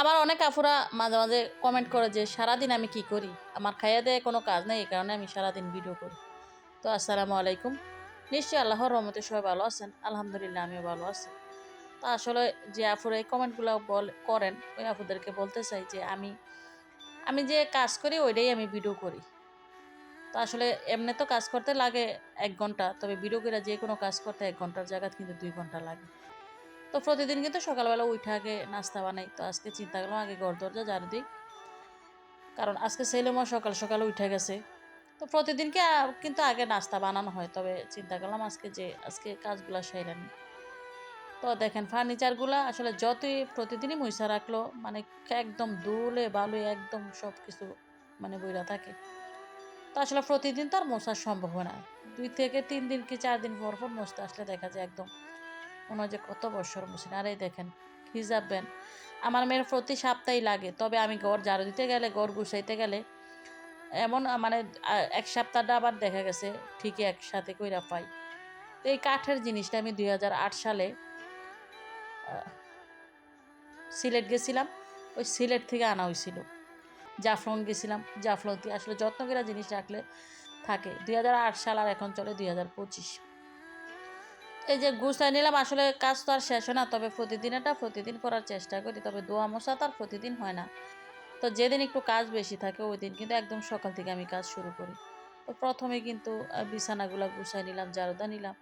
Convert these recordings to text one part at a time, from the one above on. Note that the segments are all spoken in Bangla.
আবার অনেক আফুরা মাঝে মাঝে কমেন্ট করে যে, সারাদিন আমি কি করি? আমার খাইয়া দেয় কোনো কাজ নেই, এই কারণে আমি সারাদিন ভিডিও করি। তো আসসালামু আলাইকুম। নিশ্চয়ই আল্লাহর রহমতে সবাই ভালো আছেন। আলহামদুলিল্লাহ, আমিও ভালো আছি। তো আসলে যে আফুরা এই কমেন্টগুলো বল, করেন, ওই আফুদেরকে বলতে চাই যে, আমি আমি যে কাজ করি, ওইটাই আমি ভিডিও করি। তো আসলে এমনি তো কাজ করতে লাগে এক ঘণ্টা, তবে ভিডিও করে যে কোনো কাজ করতে এক ঘণ্টার জায়গা কিন্তু দুই ঘণ্টা লাগে। তো প্রতিদিন কিন্তু সকালবেলা উঠে আগে নাস্তা বানাই। তো আজকে চিন্তা করলাম আগে ঘর দরজা ঝাড়ু দিই। কারণ আজকে ছেলেমা সকাল সকাল উঠে গেছে। তো প্রতিদিনকে কিন্তু আগে নাস্তা বানানো হয়। তবে চিন্তা করলাম আজকে যে, আজকে কাজগুলো সেরে তো দেখেন ফার্নিচারগুলো আসলে যতই প্রতিদিনই মহিষা রাখল মানে একদম দুলে বালু একদম সব কিছু মানে বইরা থাকে। তো আসলে প্রতিদিন তো আর মোছা সম্ভব হয় না। দুই থেকে তিন দিন কি চার দিন পর পর মশতে আসলে দেখা যায় একদম হয় যে কত বছর না, আর দেখেন হিজাব ব্যান আমার মেয়ের প্রতি সপ্তাহে লাগে, তবে আমি ঘর ঝাড়ু দিতে গেলে ঘর গুছাইতে গেলে এমন মানে এক সপ্তাহটা আবার দেখা গেছে, ঠিকই একসাথে কইরা পাই। তো এই কাঠের জিনিসটা আমি দুই হাজার আট সালে সিলেট গেছিলাম, ওই সিলেট থেকে আনা হয়েছিল জাফলন গেছিলাম জাফলন থেকে আসলে যত্ন করে জিনিস রাখলে থাকে। দুই হাজার আট সাল আর এখন চলে দুই হাজার পঁচিশ। এই যে গুছাই নিলাম, আসলে কাজ তো আর শেষ হয় না, তবে প্রতিদিন এটা, প্রতিদিন করার চেষ্টা করি, তবে দোয়া মশা তো আর প্রতিদিন হয় না। তো যেদিন একটু কাজ বেশি থাকে, ওই দিন কিন্তু একদম সকাল থেকে আমি কাজ শুরু করি। তো প্রথমে কিন্তু বিছানাগুলো গুছাই নিলাম, জারুদা নিলাম,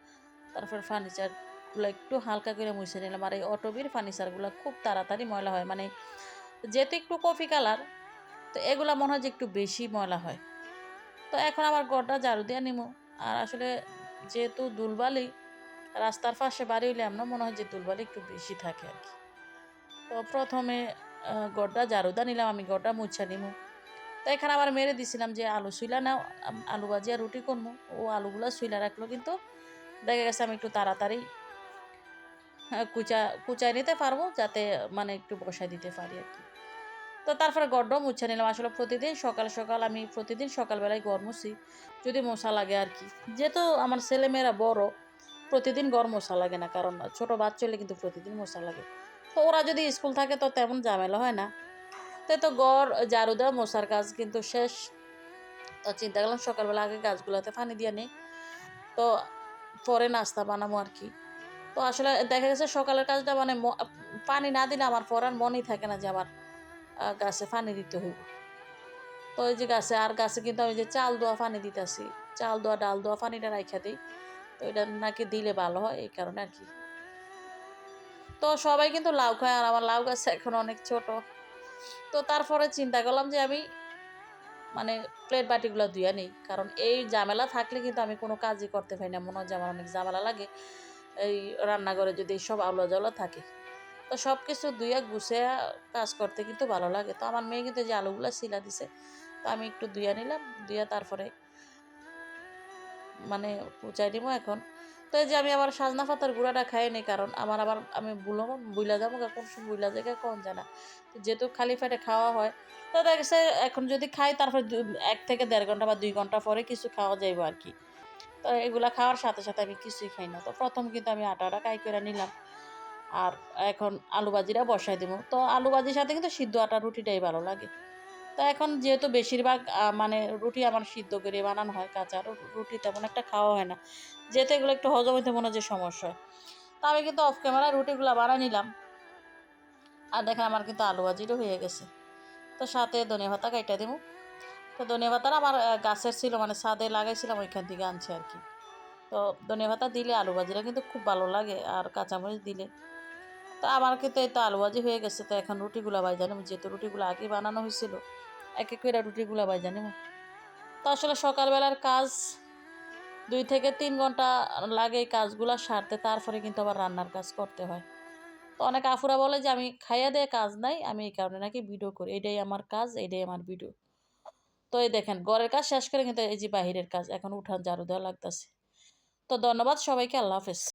তারপর ফার্নিচারগুলো একটু হালকা করে মুছে নিলাম, আর এই অটোবির ফার্নিচারগুলো খুব তাড়াতাড়ি ময়লা হয় মানে যেহেতু একটু কফি কালার, তো এগুলা মনে হয় যে একটু বেশি ময়লা হয়। তো এখন আমার গড়টা ঝাড়ু দিয়ে নিমো, আর আসলে যেহেতু দুলবালি রাস্তার পাশে বাড়ি হইলে আমরা মনে হয় যে দুলবালি একটু বেশি থাকে আর কি। তো প্রথমে গড়টা ঝাড়ুদা নিলাম, আমি গড়টা মুছা নিমু। তো এখানে আবার মেরে দিছিলাম যে আলু শুইলা আম- আলু ভাজি আর রুটি করব ও আলুগুলো শুইলা রাখল কিন্তু দেখা গেছে আমি একটু তাড়াতাড়ি কুচা কুচায় নিতে পারব যাতে মানে একটু বসাই দিতে পারি আর কি। তো তারপরে গড়টাও মুছে নিলাম। আসলে প্রতিদিন সকাল সকাল আমি প্রতিদিন সকালবেলায় গড় মুছি, যদি মশা লাগে আর কি। যেহেতু আমার ছেলেমেয়েরা বড় প্রতিদিন গড় মশা লাগে না, কারণ ছোট বাচ্চা হলে কিন্তু প্রতিদিন মশা লাগে। তো ওরা যদি স্কুল থাকে তো তেমন ঝামেলা হয় না। তাই তো গড়, ঝাড়ু দেওয়া, মশার কাজ কিন্তু শেষ। তো চিন্তা করলাম সকালবেলা আগে গাছগুলোতে পানি দিয়ে নিই। তো পরে নাস্তা বানাবো আর কি। তো আসলে দেখা গেছে সকালের কাজটা মানে পানি না দিলে আমার পরার মনেই থাকে না যে আমার গাছে পানি দিতে হইব। তো ওই যে গাছে, আর গাছে কিন্তু আমি যে চাল দোয়া পানি দিতেছি, চাল দোয়া ডাল দোয়া পানিটা রাখা দিই। এটা নাকি দিলে ভালো হয়, এই কারণে আর কি। তো সবাই কিন্তু লাউ খায়, আর আমার লাউ গাছ এখন অনেক ছোট। তো তারপরে চিন্তা করলাম যে আমি মানে প্লেট বাটিগুলো ধুয়ে নিই, কারণ এই ঝামেলা থাকলে কিন্তু আমি কোনো কাজই করতে পারি না। মনে হয় যে আমার অনেক ঝামেলা লাগে, এই রান্নাঘরে যদি সব আলো জ্বালা থাকে। তো সব কিছু ধুয়ে গুছিয়ে কাজ করতে কিন্তু ভালো লাগে। তো আমার মেয়ে কিন্তু যে আলুগুলো শিলা দিছে, তো আমি একটু ধুয়ে নিলাম, ধুয়ে তারপরে মানে কুচাই দিব এখন। তো এই যে আমি আবার সাজনা পাতার গুঁড়াটা খাই নি কারণ আমার আবার আমি বুলো বুইলা যাব কোন সময় বুইলা জায়গায় কোন জানা তো যেহেতু খালি পেটে খাওয়া হয়, তো দেখছে এখন যদি খাই তারপরে এক থেকে দেড় ঘণ্টা বা দুই ঘণ্টা পরে কিছু খাওয়া যাইব আর কি। তো এগুলা খাওয়ার সাথে সাথে আমি কিছুই খাই না। তো প্রথম কিন্তু আমি আটাটা কাই করে নিলাম। আর এখন আলু ভাজিটা বসাই দেবো তো আলু ভাজির সাথে কিন্তু সিদ্ধ আটা রুটিটাই ভালো লাগে। তো এখন যেহেতু বেশিরভাগ মানে রুটি আমার সিদ্ধ করে বানানো হয়, কাঁচা রুটি তেমন একটা খাওয়া হয় না। যেহেতু এগুলো একটু হজম হইতে মনে যে সমস্যা তো আমি কিন্তু অফ ক্যামেরায় রুটিগুলো বানাই নিলাম। আর দেখেন আমার কিন্তু আলু ভাজিরও হয়ে গেছে। তো সাথে ধনে পাতা কাইটা দেবো তো ধনে পাতার আমার গাছের ছিল মানে ছাদে লাগাইছিলাম, ওইখান থেকে আনছে আর কি। তো ধনে পাতা দিলে আলু ভাজিটা কিন্তু খুব ভালো লাগে, আর কাঁচামরিচ দিলে। তো আমার কিন্তু এই তো আলু ভাজি হয়ে গেছে, তো এখন রুটিগুলো বাইজা নেব যেহেতু রুটিগুলো আগে বানানো হয়েছিল, এক এক করে রুটিগুলো বাই নেব তো আসলে সকালবেলার কাজ দুই থেকে তিন ঘণ্টা লাগে এই কাজগুলো সারতে, তারপরে কিন্তু আবার রান্নার কাজ করতে হয়। তো অনেক আফুরা বলে যে, আমি খাইয়া দিয়ে কাজ নাই, আমি এই কারণে নাকি ভিডিও করি, এটাই আমার কাজ, এটাই আমার ভিডিও। তো এই দেখেন, ঘরের কাজ শেষ করে কিন্তু এই যে বাহিরের কাজ, এখন উঠান ঝাড়ু দেওয়া লাগতেছে। তো ধন্যবাদ সবাইকে, আল্লাহ হাফেজ।